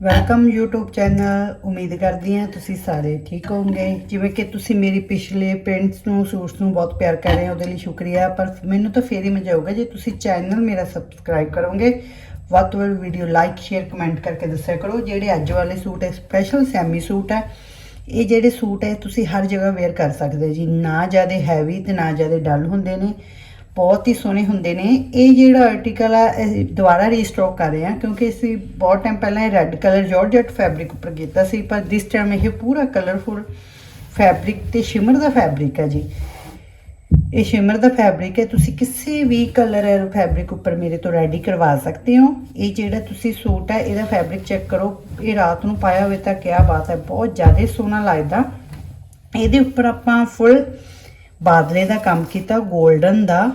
Welcome YouTube channel ਉਮੀਦ ਕਰਦੀ ਹਾਂ ਤੁਸੀਂ ਸਾਰੇ ਠੀਕ ਹੋਵੋਗੇ। ਜਿਵੇਂ ਕਿ ਤੁਸੀਂ ਮੇਰੀ ਪਿਛਲੇ ਪ੍ਰਿੰਟਸ ਨੂੰ ਸੂਟਸ ਨੂੰ ਬਹੁਤ ਪਿਆਰ ਕਰ ਰਹੇ ਹੋ, ਉਹਦੇ ਲਈ ਸ਼ੁਕਰੀਆ। ਪਰ ਮੈਨੂੰ ਤਾਂ ਫੇਰ ਹੀ ਮਜ਼ਾ ਆਊਗਾ ਜੇ ਤੁਸੀਂ ਚੈਨਲ ਮੇਰਾ ਸਬਸਕ੍ਰਾਈਬ ਕਰੋਗੇ। ਵੱਧ ਤੋਂ ਵੱਧ ਵੀਡੀਓ ਲਾਈਕ ਸ਼ੇਅਰ ਕਮੈਂਟ ਕਰਕੇ ਦੱਸਿਆ ਕਰੋ। ਜਿਹੜੇ ਅੱਜ ਵਾਲੇ ਸੂਟ ਹੈ ਸਪੈਸ਼ਲ ਸੈਮੀ ਸੂਟ ਹੈ, ਇਹ ਜਿਹੜੇ ਸੂਟ ਹੈ, ਤੁਸੀਂ ਹਰ ਜਗ੍ਹਾ ਵੇਅਰ ਕਰ ਸਕਦੇ ਜੀ। ਨਾ ਜ਼ਿਆਦਾ ਹੈਵੀ ਤੇ ਨਾ ਜ਼ਿਆਦਾ ਡਲ ਹੁੰਦੇ ਨੇ। ਬਹੁਤ ਹੀ ਸੋਹਣੇ ਹੁੰਦੇ ਨੇ। ਇਹ ਜਿਹੜਾ ਆਰਟੀਕਲ ਆ, ਇਹ ਦੁਬਾਰਾ ਰੀਸਟਾਕ ਕਰ ਰਹੇ ਆ, ਕਿਉਂਕਿ ਅਸੀਂ ਬਹੁਤ ਟਾਈਮ ਪਹਿਲਾਂ ਇਹ ਰੈੱਡ ਕਲਰ ਜਾਰਜਟ ਫੈਬਰਿਕ ਉੱਪਰ ਕੀਤਾ ਸੀ, ਪਰ ਦਿਸ ਟਾਈਮ ਇਹ ਪੂਰਾ ਕਲਰਫੁਲ ਫੈਬਰਿਕ ਤੇ ਸ਼ਿਮਰ ਦਾ ਫੈਬਰਿਕ ਹੈ ਜੀ। ਇਹ ਸ਼ਿਮਰ ਦਾ ਫੈਬਰਿਕ ਹੈ, ਤੁਸੀਂ ਕਿਸੇ ਵੀ ਕਲਰ ਫੈਬਰਿਕ ਉੱਪਰ ਮੇਰੇ ਤੋਂ ਰੈਡੀ ਕਰਵਾ ਸਕਦੇ ਹੋ। ਇਹ ਜਿਹੜਾ ਤੁਸੀਂ ਸੂਟ ਹੈ, ਇਹਦਾ ਫੈਬਰਿਕ ਚੈੱਕ ਕਰੋ। ਇਹ ਰਾਤ ਨੂੰ ਪਾਇਆ ਹੋਵੇ ਤਾਂ ਕਿਆ ਬਾਤ ਹੈ, ਬਹੁਤ ਜ਼ਿਆਦਾ ਸੋਹਣਾ ਲੱਗਦਾ। ਇਹਦੇ ਉੱਪਰ ਆਪਾਂ ਫੁੱਲ ਬਾਦਲੇ ਦਾ ਕੰਮ ਕੀਤਾ 골ਡਨ ਦਾ।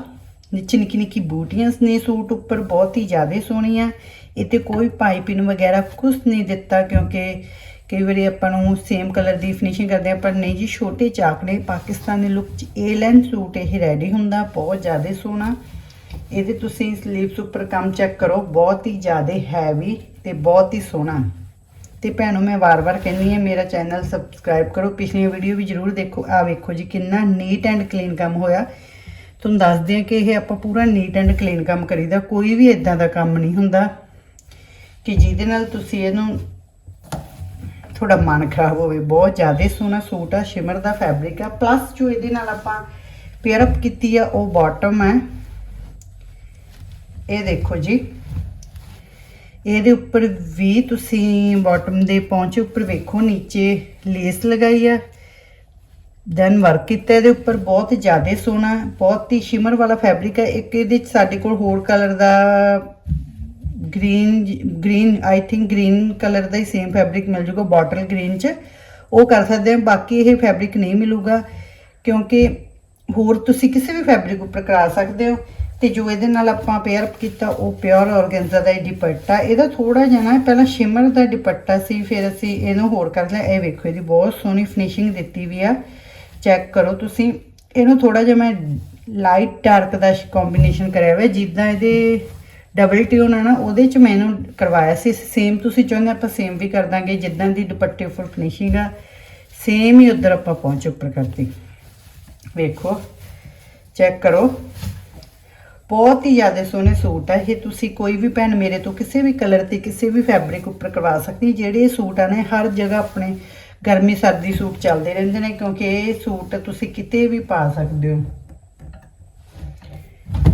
ਨੀਚੇ ਨਿੱਕੀ ਨਿੱਕੀ ਬੂਟੀਆਂ ਨੇ ਸੂਟ ਉੱਪਰ ਬਹੁਤ ਹੀ ਜ਼ਿਆਦਾ ਸੋਹਣੀਆਂ। ਇੱਥੇ ਕੋਈ ਪਾਈਪਿੰਗ ਵਗੈਰਾ ਕੁਝ ਨਹੀਂ ਦਿੱਤਾ ਕਿਉਂਕਿ ਕਈ ਵਾਰੀ ਆਪਾਂ ਨੂੰ ਸੇਮ ਕਲਰ ਦੀ ਫਿਨਿਸ਼ਿੰਗ ਕਰਦੇ ਆ ਪਰ ਨਹੀਂ ਜੀ, ਛੋਟੇ ਚਾਕੜੇ, ਪਾਕਿਸਤਾਨੀ ਲੁੱਕ ਚ ਏ ਲਾਈਨ ਸੂਟ ਇਹ ਰੈਡੀ ਹੁੰਦਾ, ਬਹੁਤ ਜ਼ਿਆਦਾ ਸੋਹਣਾ। ਇਹਦੇ ਤੁਸੀਂ ਸਲੀਵਸ ਉੱਪਰ ਕੰਮ ਚੈੱਕ ਕਰੋ, ਬਹੁਤ ਹੀ ਜ਼ਿਆਦਾ ਹੈਵੀ ਤੇ ਬਹੁਤ ਹੀ ਸੋਹਣਾ। ਤੇ ਭੈਣੋ, ਮੈਂ ਵਾਰ-ਵਾਰ ਕਹਿੰਦੀ ਹਾਂ, ਮੇਰਾ ਚੈਨਲ ਸਬਸਕ੍ਰਾਈਬ ਕਰੋ। ਪਿਛਲੀਆਂ ਵੀਡੀਓ ਵੀ ਜਰੂਰ ਦੇਖੋ। ਆ ਵੇਖੋ ਜੀ, ਕਿੰਨਾ ਨੀਟ ਐਂਡ ਕਲੀਨ ਕੰਮ ਹੋਇਆ। ਤੁਹਾਨੂੰ ਦੱਸਦੇ ਹਾਂ ਕਿ ਇਹ ਆਪਾਂ ਪੂਰਾ ਨੀਟ ਐਂਡ ਕਲੀਨ ਕੰਮ ਕਰੀਦਾ, ਕੋਈ ਵੀ ਇਦਾਂ ਦਾ ਕੰਮ ਨਹੀਂ ਹੁੰਦਾ। ਕਿ ਜਿਹਦੇ ਨਾਲ ਤੁਸੀਂ ਇਹਨੂੰ ਤੁਹਾਡਾ ਮਨ ਖਰਾਬ ਹੋਵੇ। ਬਹੁਤ ਜ਼ਿਆਦਾ ਸੋਹਣਾ ਸੂਟ ਆ, ਸ਼ਿਮਰ ਦਾ ਫੈਬਰਿਕ ਆ। ਪਲੱਸ ਜੋ ਇਹਦੇ ਨਾਲ ਆਪਾਂ ਪੇਅਰ ਅਪ ਕੀਤੀ ਆ, ਉਹ ਬਾਟਮ ਹੈ ਇਹ ਦੇਖੋ ਜੀ। ਇਹਦੇ ਉੱਪਰ ਵੀ ਤੁਸੀਂ ਬਾਟਮ ਦੇ ਪੌਂਚੇ ਉੱਪਰ ਵੇਖੋ, ਨੀਚੇ ਲੇਸ ਲਗਾਈ ਆ। ਦੈਨ ਵਰਕ ਕੀਤਾ ਇਹਦੇ ਉੱਪਰ ਬਹੁਤ ਜ਼ਿਆਦਾ ਸੋਹਣਾ, ਬਹੁਤ ਹੀ ਸ਼ਿਮਰ ਵਾਲਾ ਫੈਬਰਿਕ ਹੈ। ਇੱਕ ਇਹਦੇ ਚ ਸਾਡੇ ਕੋਲ ਹੋਰ colour the green green I think green colour ਦਾ ਹੀ ਸੇਮ ਫੈਬਰਿਕ ਮਿਲ ਜੂਗਾ ਬੋਟਲ ਗ੍ਰੀਨ ਚ। ਉਹ ਕਰ ਸਕਦੇ ਹਾਂ, ਬਾਕੀ ਇਹ ਫੈਬਰਿਕ ਨਹੀਂ ਮਿਲੂਗਾ, ਕਿਉਂਕਿ ਹੋਰ ਤੁਸੀਂ ਕਿਸੇ ਵੀ ਫੈਬਰਿਕ ਉੱਪਰ ਕਰਾ ਸਕਦੇ ਹੋ। ਤੇ ਜੋ ਇਹਦੇ ਨਾਲ ਆਪਾਂ ਪੇਅਰ ਕੀਤਾ, ਉਹ ਪਿਓਰ ਆਰਗੈਂਜ਼ਾ ਦਾ ਹੀ ਦੁਪੱਟਾ। ਇਹਦਾ ਥੋੜਾ ਜਿਹਾ ਨਾ, ਪਹਿਲਾਂ ਸ਼ਿਮਰ ਦਾ ਦੁਪੱਟਾ ਸੀ, ਫਿਰ ਅਸੀਂ ਇਹਨੂੰ ਹੋਰ ਕਰ ਲਿਆ। ਇਹ ਵੇਖੋ, ਇਹਦੀ ਬਹੁਤ ਸੋਹਣੀ ਫਿਨਿਸ਼ਿੰਗ ਦਿੱਤੀ ਵੀ ਆ। ਚੈੱਕ ਕਰੋ। ਤੁਸੀਂ ਇਹਨੂੰ ਥੋੜਾ ਜਿਹਾ ਮੈਂ ਲਾਈਟ ਡਾਰਕ ਦਾ ਕੰਬੀਨੇਸ਼ਨ ਕਰਿਆ ਹੋਇਆ। ਜਿੱਦਾਂ ਇਹਦੇ ਡਬਲ ਟਿਊਨ ਆ ਨਾ, ਉਹਦੇ ਚ ਮੈਂ ਇਹਨੂੰ ਕਰਵਾਇਆ ਸੀ। ਸੇਮ ਤੁਸੀਂ ਚਾਹੁੰਦੇ ਆਪਾਂ ਸੇਮ ਵੀ ਕਰ ਦਾਂਗੇ, ਜਿੱਦਾਂ ਦੀ ਦੁਪੱਟੇ ਉੱਪਰ ਫਿਨਿਸ਼ਿੰਗ ਆ ਸੇਮ ਹੀ ਉਧਰ ਆਪਾਂ ਪਹੁੰਚ ਉੱਪਰ ਕਰਤੀ ਵੇਖੋ, ਚੈੱਕ ਕਰੋ। ਬਹੁਤ ਹੀ ਜ਼ਿਆਦਾ ਸੋਹਣੇ ਸੂਟ ਆ। ਇਹ ਤੁਸੀਂ ਕੋਈ ਵੀ ਭੈਣ ਮੇਰੇ ਤੋਂ ਕਿਸੇ ਵੀ ਕਲਰ ਤੇ ਕਿਸੇ ਵੀ ਫੈਬਰਿਕ ਉੱਪਰ ਕਰਵਾ ਸਕਦੀ ਜਿਹੜੇ ਇਹ ਸੂਟ ਆ ਨੇ ਹਰ ਜਗ੍ਹਾ ਆਪਣੇ ਗਰਮੀ ਸਰਦੀ ਸੂਟ ਚੱਲਦੇ ਰਹਿੰਦੇ ਨੇ, ਕਿਉਂਕਿ ਇਹ ਸੂਟ ਤੁਸੀਂ ਕਿਤੇ ਵੀ ਪਾ ਸਕਦੇ ਹੋ।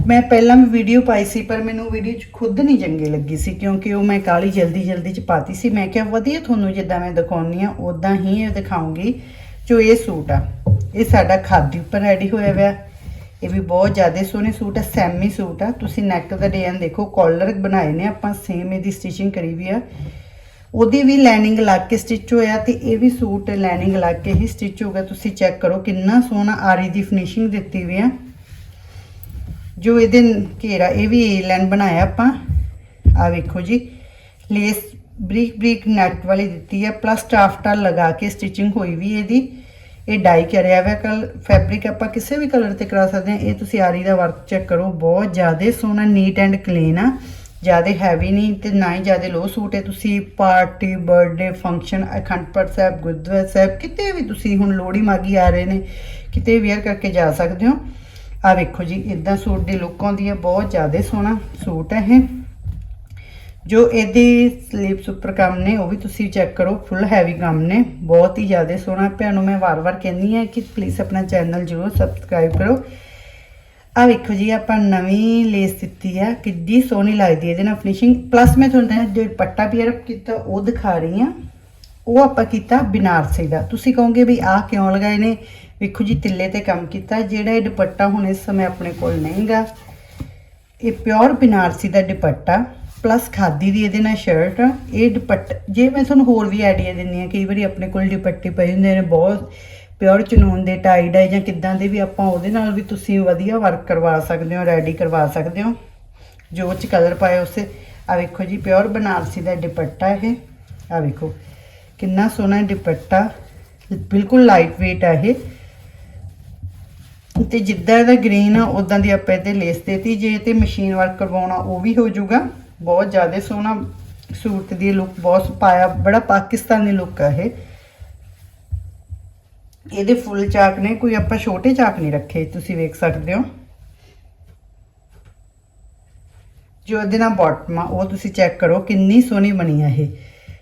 ਮੈਂ ਪਹਿਲਾਂ ਵੀ ਵੀਡੀਓ ਪਾਈ ਸੀ, ਪਰ ਮੈਨੂੰ ਵੀਡੀਓ 'ਚ ਖੁਦ ਨਹੀਂ ਚੰਗੀ ਲੱਗੀ ਸੀ, ਕਿਉਂਕਿ ਉਹ ਮੈਂ ਕਾਲੀ ਜਲਦੀ ਜਲਦੀ 'ਚ ਪਾਤੀ ਸੀ। ਮੈਂ ਕਿਹਾ, ਵਧੀਆ ਤੁਹਾਨੂੰ ਜਿੱਦਾਂ ਮੈਂ ਦਿਖਾਉਣੀ ਆ ਉਦਾਂ ਹੀ ਇਹ ਦਿਖਾਉਂਗੀ ਜੋ ਇਹ ਸੂਟ ਆ। ਇਹ ਸਾਡਾ ਖਾਦੀ ਉੱਪਰ ਰੈਡੀ ਹੋਇਆ ਹੋਇਆ ਇਹ ਵੀ ਬਹੁਤ ਜ਼ਿਆਦਾ ਸੋਹਣੇ ਸੂਟ ਆ ਸੈਮੀ ਸੂਟ ਆ। ਤੁਸੀਂ ਨੈਕ ਦਾ ਡਿਜ਼ਾਈਨ ਦੇਖੋ ਕਾਲਰ ਬਣਾਏ ਨੇ, ਆਪਾਂ ਸੇਮ ਇਹਦੀ ਸਟਿਚਿੰਗ ਕਰੀ ਵੀ ਆ। ਉਹਦੀ ਵੀ ਲਾਈਨਿੰਗ ਲੱਗ ਕੇ ਸਟਿਚ ਹੋਇਆ ਤੇ ਇਹ ਵੀ ਸੂਟ ਲਾਈਨਿੰਗ ਲੱਗ ਕੇ ਹੀ ਸਟਿਚ ਹੋਗਾ ਤੁਸੀਂ ਚੈੱਕ ਕਰੋ ਕਿੰਨਾ ਸੋਹਣਾ ਆਰੀ ਦੀ ਫਿਨਿਸ਼ਿੰਗ ਦਿੱਤੀ ਵੀ ਆ। ਜੋ ਇਹਦੇ ਘੇਰਾ, ਇਹ ਵੀ ਏ ਲਾਈਨ ਬਣਾਇਆ ਆਪਾਂ। ਆ ਵੇਖੋ ਜੀ ਲੇਸ ਬਰੀਕ ਬਰੀਕ ਨੈਟ ਵਾਲੀ ਦਿੱਤੀ ਹੈ ਪਲੱਸ ਟਾਫਟਾ ਲਗਾ ਕੇ ਸਟਿਚਿੰਗ ਹੋਈ ਵੀ ਇਹਦੀ। ਇਹ ਡਾਈ ਕਰਿਆ ਹੋਇਆ, ਕਲ ਫੈਬਰਿਕ ਆਪਾਂ ਕਿਸੇ ਵੀ ਕਲਰ ਤੇ ਕਰਾ ਸਕਦੇ ਹਾਂ। ਇਹ ਤੁਸੀਂ ਆਰੀ ਦਾ ਵਰਕ ਚੈੱਕ ਕਰੋ, ਬਹੁਤ ਜ਼ਿਆਦਾ ਸੋਹਣਾ ਨੀਟ ਐਂਡ ਕਲੀਨ ਆ। ਜ਼ਿਆਦਾ ਹੈਵੀ ਨਹੀਂ ਤੇ ਨਾ ਹੀ ਜ਼ਿਆਦਾ ਲੋ ਸੂਟ ਹੈ। ਤੁਸੀਂ party birthday function Akhand Path Sahib, Gurdwara Sahib, ਕਿਤੇ ਵੀ ਤੁਸੀਂ ਹੁਣ ਲੋਹੜੀ ਮਾਗੀ ਆ ਰਹੇ ਨੇ, ਕਿਤੇ ਵੇਅਰ ਕਰਕੇ ਜਾ ਸਕਦੇ ਹੋ। ਆ ਵੇਖੋ ਜੀ ਇਦਾਂ ਸੂਟ ਦੀ ਲੁੱਕ ਆਉਂਦੀ ਹੈ। ਬਹੁਤ ਜ਼ਿਆਦਾ ਸੋਹਣਾ ਸੂਟ ਹੈ ਇਹ। ਜੋ ਇਹਦੇ ਸਲੀਵਸ ਉੱਪਰ ਕੰਮ ਨੇ, ਉਹ ਵੀ ਤੁਸੀਂ ਚੈੱਕ ਕਰੋ। ਫੁੱਲ ਹੈਵੀ ਕੰਮ ਨੇ। ਬਹੁਤ ਹੀ ਜ਼ਿਆਦਾ ਸੋਹਣਾ। ਭੈਣੋ, ਮੈਂ ਵਾਰ-ਵਾਰ ਕਹਿੰਦੀ ਹਾਂ ਕਿ ਪਲੀਜ਼ ਆਪਣਾ ਚੈਨਲ ਜਰੂਰ ਸਬਸਕ੍ਰਾਈਬ ਕਰੋ। ਆ ਵੇਖੋ ਜੀ, ਆਪਾਂ ਨਵੀਂ ਲੇਸ ਦਿੱਤੀ ਆ, ਕਿੱਡੀ ਸੋਹਣੀ ਲੱਗਦੀ ਹੈ ਇਹਦੇ ਨਾਲ ਫਿਨਿਸ਼ਿੰਗ ਪਲੱਸ ਮੈਂ ਤੁਹਾਨੂੰ ਜੋ ਪੱਟਾ ਪੀਅਰ ਕੀਤਾ, ਉਹ ਦਿਖਾ ਰਹੀ ਆ। ਉਹ ਆਪਾਂ ਕੀਤਾ ਬਿਨਾਰਸੀ ਦਾ। ਤੁਸੀਂ ਕਹੋਗੇ ਵੀ ਆਹ ਕਿਉਂ ਲਗਾਏ ਨੇ? ਵੇਖੋ ਜੀ, ਤਿੱਲੇ ਤੇ ਕੰਮ ਕੀਤਾ। ਜਿਹੜਾ ਇਹ ਦੁਪੱਟਾ ਹੁਣ ਇਸ ਸਮੇਂ ਆਪਣੇ ਕੋਲ ਨਹੀਂਗਾ ਇਹ ਪਿਓਰ ਬਿਨਾਰਸੀ ਦਾ ਦੁਪੱਟਾ ਪਲੱਸ ਖਾਦੀ ਦੀ ਇਹਦੇ ਨਾਲ ਸ਼ਰਟ ਇਹ ਦੁਪੱਟਾ, ਜੇ ਮੈਂ ਤੁਹਾਨੂੰ ਹੋਰ ਵੀ ਆਈਡੀਆ ਦਿੰਨੀ ਆ, ਕਈ ਵਾਰੀ ਆਪਣੇ ਕੋਲ ਦੁਪੱਟੇ ਪਏ ਹੁੰਦੇ ਨੇ, ਬਹੁਤ ਪਿਓਰ ਚਨੂਨ ਦੇ ਟਾਈ ਡਾਈ ਜਾਂ ਕਿੱਦਾਂ ਦੇ ਵੀ ਆਪਾਂ ਉਹਦੇ ਨਾਲ ਵੀ ਤੁਸੀਂ ਵਧੀਆ ਵਰਕ ਕਰਵਾ ਸਕਦੇ ਹੋ ਰੈਡੀ ਕਰਵਾ ਸਕਦੇ ਹੋ। ਜੋ ਚ ਕਲਰ ਪਾਏ ਉਸੇ। ਆ ਵੇਖੋ ਜੀ, ਪਿਓਰ ਬਨਾਰਸੀ ਦਾ ਦੁਪੱਟਾ ਇਹ। ਆ ਵੇਖੋ, ਕਿੰਨਾ ਸੋਹਣਾ ਦੁਪੱਟਾ। ਬਿਲਕੁਲ ਲਾਈਟ weight ਆ ਇਹ। ਤੇ ਜਿੱਦਾਂ ਇਹਦਾ ਗ੍ਰੀਨ ਆ ਉਦਾਂ ਦੀ ਆਪਾਂ ਇਹਦੇ ਲੇਸ ਦੇਤੀ। ਜੇ ਤੇ ਮਸ਼ੀਨ ਵਰਕ ਕਰਵਾਉਣਾ, ਉਹ ਵੀ ਹੋ ਜਾਊਗਾ। ਬਹੁਤ ਜ਼ਿਆਦਾ ਸੋਹਣਾ ਸੂਟ ਦੀ ਲੁੱਕ ਬਹੁਤ ਪਾਇਆ, ਬੜਾ ਪਾਕਿਸਤਾਨੀ ਲੁੱਕ ਆ ਇਹ। ਇਹਦੇ ਫੁੱਲ ਚਾਕ ਨੇ, ਕੋਈ ਆਪਾਂ ਛੋਟੇ ਚਾਕ ਨਹੀਂ ਰੱਖੇ, ਤੁਸੀਂ ਵੇਖ ਸਕਦੇ ਹੋ। ਜੋ ਇਹਦੇ ਨਾਲ ਬਾਟਮ ਆ, ਉਹ ਤੁਸੀਂ ਚੈੱਕ ਕਰੋ, ਕਿੰਨੀ ਸੋਹਣੀ ਬਣੀ ਆ ਇਹ।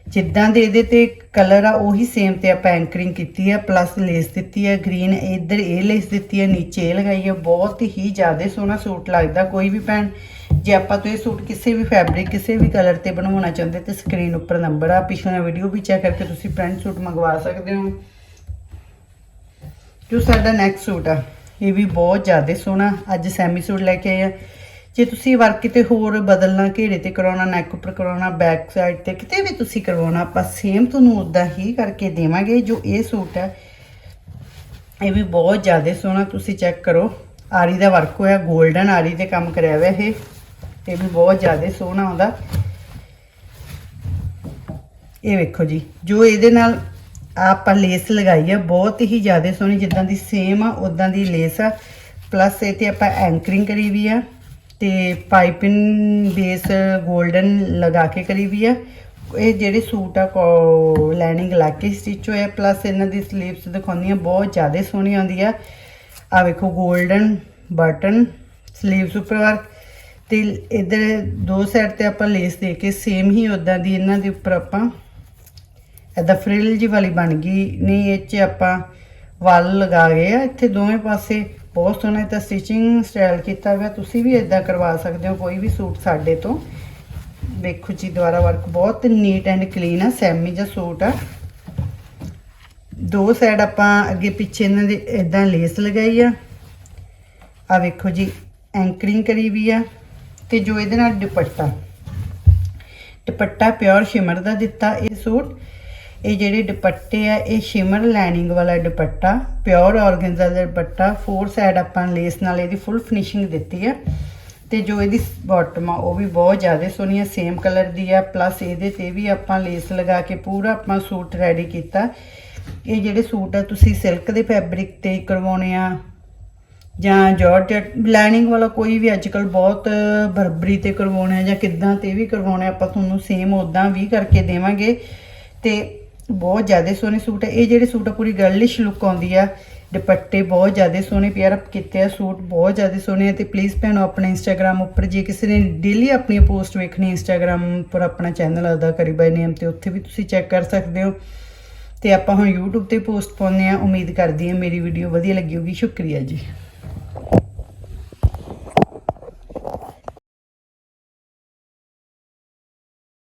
ਜਿੱਦਾਂ ਦੇ ਇਹਦੇ ਤੇ ਕਲਰ ਆ, ਉਹੀ ਸੇਮ ਤੇ ਆਪਾਂ ਐਂਕਰਿੰਗ ਕੀਤੀ ਆ ਪਲੱਸ ਲੇਸ ਦਿੱਤੀ ਆ ਗ੍ਰੀਨ ਇੱਧਰ ਇਹ ਲੇਸ ਦਿੱਤੀ ਆ, ਨੀਚੇ ਇਹ ਲਗਾਈ ਆ, ਬਹੁਤ ਹੀ ਜ਼ਿਆਦਾ ਸੋਹਣਾ ਸੂਟ ਲੱਗਦਾ, ਕੋਈ ਵੀ ਭੈਣ, ਜੇ ਆਪਾਂ ਤੋਂ ਇਹ ਸੂਟ ਕਿਸੇ ਵੀ ਫੈਬਰਿਕ ਕਿਸੇ ਵੀ ਕਲਰ ਤੇ ਬਣਵਾਉਣਾ ਚਾਹੁੰਦੇ, ਤੇ ਸਕਰੀਨ ਉੱਪਰ ਨੰਬਰ ਆ, ਪਿਛਲਾ ਵੀਡੀਓ ਵੀ ਚੈੱਕ ਕਰਕੇ ਤੁਸੀਂ ਪ੍ਰਿੰਟ ਸੂਟ ਮੰਗਵਾ ਸਕਦੇ ਹੋ। ਜੋ ਸਾਡਾ ਨੈਕਸਟ ਸੂਟ ਆ, ਇਹ ਵੀ ਬਹੁਤ ਜ਼ਿਆਦਾ ਸੋਹਣਾ। ਅੱਜ ਸੈਮੀ ਸੂਟ ਲੈ ਕੇ ਆਏ ਆ। ਜੇ ਤੁਸੀਂ ਵਰਕ ਕਿਤੇ ਹੋਰ ਬਦਲਣਾ, ਘੇਰੇ ਤੇ ਕਰਾਉਣਾ ਨੈਕ ਉੱਪਰ ਕਰਾਉਣਾ ਬੈਕ ਸਾਈਡ ਤੇ ਕਿਤੇ ਵੀ ਤੁਸੀਂ ਕਰਵਾਉਣਾ, ਆਪਾਂ ਸੇਮ ਤੁਹਾਨੂੰ ਉਦਾਂ ਹੀ ਕਰਕੇ ਦੇਵਾਂਗੇ ਜੋ ਇਹ ਸੂਟ ਹੈ ਇਹ ਵੀ ਬਹੁਤ ਜ਼ਿਆਦਾ ਸੋਹਣਾ, ਤੁਸੀਂ ਚੈੱਕ ਕਰੋ। ਆਰੀ ਦਾ ਵਰਕ ਹੋਇਆ 골ਡਨ ਆਰੀ ਤੇ ਕੰਮ ਕਰਿਆ ਹੋਇਆ ਇਹ। ਇਹ ਵੀ ਬਹੁਤ ਜ਼ਿਆਦਾ ਸੋਹਣਾ ਆਉਂਦਾ ਇਹ ਵੇਖੋ ਜੀ, ਜੋ ਇਹਦੇ ਨਾਲ ਆਪਾਂ ਲੇਸ ਲਗਾਈ ਆ, ਬਹੁਤ ਹੀ ਜ਼ਿਆਦਾ ਸੋਹਣੀ, ਜਿੱਦਾਂ ਦੀ ਸੇਮ ਆ ਉਦਾਂ ਦੀ ਲੇਸ ਆ। ਪਲੱਸ ਇਹ ਤੇ ਆਪਾਂ ਐਂਕਰਿੰਗ ਕਰੀ ਵੀ ਆ ਤੇ ਪਾਈਪਿੰਗ ਬੇਸ 골ਡਨ ਲਗਾ ਕੇ ਕਰੀ ਵੀ ਆ। ਇਹ ਜਿਹੜੇ ਸੂਟ ਆ ਲਾਈਨਿੰਗ ਲਾ ਕੇ ਸਟਿਚ ਹੋਇਆ ਪਲੱਸ ਇਹਨਾਂ ਦੀ ਸਲੀਵਸ ਦਿਖਾਉਂਦੀਆਂ ਬਹੁਤ ਜ਼ਿਆਦਾ ਸੋਹਣੀ ਆਉਂਦੀ ਆ। ਆ ਵੇਖੋ 골ਡਨ ਬਟਨ ਸਲੀਵਸ ਉੱਪਰ। ਵਰਕ ਤੇ ਇਧਰ ਦੋ ਸਾਈਡ ਤੇ ਆਪਾਂ ਲੇਸ ਦੇ ਕੇ ਸੇਮ ਹੀ ਉਦਾਂ ਦੀ ਇਹਨਾਂ ਦੇ ਉੱਪਰ ਆਪਾਂ ਇਹਦਾ ਫਰਿਲ ਜੀ ਵਾਲੀ ਬਣ ਗਈ। ਨਹੀਂ, ਇਹ ਚ ਆਪਾਂ ਵੱਲ ਲਗਾ ਗਏ ਆ। ਇੱਥੇ ਦੋਵੇਂ ਪਾਸੇ ਬਹੁਤ ਸੋਹਣਾ ਤਾਂ ਸਟਿਚਿੰਗ ਸਟਾਈਲ ਕੀਤਾ ਹੋਇਆ। ਤੁਸੀਂ ਵੀ ਇਦਾਂ ਕਰਵਾ ਸਕਦੇ ਹੋ, ਕੋਈ ਵੀ ਸੂਟ ਸਾਡੇ ਤੋਂ। ਵੇਖੋ ਜੀ ਦੁਆਰਾ ਵਰਕ ਬਹੁਤ ਨੀਟ ਐਂਡ ਕਲੀਨ ਆ ਸੈਮੀ ਜਿਹਾ ਸੂਟ ਆ। ਦੋ ਸਾਈਡ ਆਪਾਂ ਅੱਗੇ ਪਿੱਛੇ ਇਹਨਾਂ ਦੇ ਇਦਾਂ ਲੇਸ ਲਗਾਈ ਆ। ਆ ਵੇਖੋ ਜੀ ਐਂਕਰਿੰਗ ਕਰੀ ਵੀ ਆ। ਤੇ ਜੋ ਇਹਦੇ ਨਾਲ ਦੁਪੱਟਾ। ਦੁਪੱਟਾ ਪਿਓਰ ਸ਼ਿਮਰ ਦਾ ਦਿੱਤਾ ਇਹ ਸੂਟ। ਇਹ ਜਿਹੜੇ ਦੁਪੱਟੇ ਆ ਇਹ ਸ਼ਿਮਰ ਲਾਈਨਿੰਗ ਵਾਲਾ ਦੁਪੱਟਾ ਪਿਓਰ ਆਰਗੈਂਜ਼ਾ ਦਾ ਦੁਪੱਟਾ ਫੋਰ ਸਾਈਡ ਆਪਾਂ ਲੇਸ ਨਾਲ ਇਹਦੀ ਫੁੱਲ ਫਿਨਿਸ਼ਿੰਗ ਦਿੱਤੀ ਆ। ਤੇ ਜੋ ਇਹਦੀ ਬਾਟਮ ਆ ਉਹ ਵੀ ਬਹੁਤ ਜ਼ਿਆਦਾ ਸੋਹਣੀ ਆ ਸੇਮ ਕਲਰ ਦੀ ਆ। ਪਲੱਸ ਇਹਦੇ ਤੇ ਵੀ ਆਪਾਂ ਲੇਸ ਲਗਾ ਕੇ ਪੂਰਾ ਆਪਾਂ ਸੂਟ ਰੈਡੀ ਕੀਤਾ। ਇਹ ਜਿਹੜੇ ਸੂਟ ਆ ਤੁਸੀਂ ਸਿਲਕ ਦੇ ਫੈਬਰਿਕ ਤੇ ਕਰਵਾਉਣੇ ਆ ਜਾਂ ਜਾਰਜਟ ਲਾਈਨਿੰਗ ਵਾਲਾ ਕੋਈ ਵੀ ਅੱਜਕੱਲ ਬਹੁਤ ਬਰਬਰੀ ਤੇ ਕਰਵਾਉਣਾ ਹੈ ਜਾਂ ਕਿੱਦਾਂ ਤੇ ਵੀ ਕਰਵਾਉਣਾ ਹੈ, ਆਪਾਂ ਤੁਹਾਨੂੰ ਸੇਮ ਉਦਾਂ ਵੀ ਕਰਕੇ ਦੇਵਾਂਗੇ। ਤੇ ਬਹੁਤ ਜ਼ਿਆਦਾ ਸੋਹਣੇ ਸੂਟ ਹੈ ਇਹ ਜਿਹੜੇ ਸੂਟ ਆ, ਪੂਰੀ ਗਰਲਿਸ਼ ਲੁੱਕ ਆਉਂਦੀ ਆ। ਦੁਪੱਟੇ ਬਹੁਤ ਜ਼ਿਆਦਾ ਸੋਹਣੇ ਪਿਆਰ ਕੀਤੇ ਆ, ਸੂਟ ਬਹੁਤ ਜ਼ਿਆਦਾ ਸੋਹਣੇ ਆ। ਤੇ ਪਲੀਜ਼ ਭੈਣੋ, ਆਪਣੇ ਇੰਸਟਾਗ੍ਰam ਉੱਪਰ ਜੇ ਕਿਸੇ ਨੇ ਡੇਲੀ ਆਪਣੀ ਪੋਸਟ ਵੇਖਣੀ ਇੰਸਟਾਗ੍ਰam ਉੱਪਰ ਆਪਣਾ ਚੈਨਲ ਆਦਾ ਕਰੀ ਬਾਈ ਨੇਮ ਤੇ, ਉੱਥੇ ਵੀ ਤੁਸੀਂ ਚੈੱਕ ਕਰ ਸਕਦੇ ਹੋ। ਤੇ ਆਪਾਂ ਹੁਣ YouTube ਤੇ ਪੋਸਟ ਪਾਉਂਦੇ ਆ। ਉਮੀਦ ਕਰਦੀ ਹਾਂ ਮੇਰੀ ਵੀਡੀਓ ਵਧੀਆ ਲੱਗੀ ਹੋਗੀ ਸ਼ੁਕਰੀਆ ਜੀ।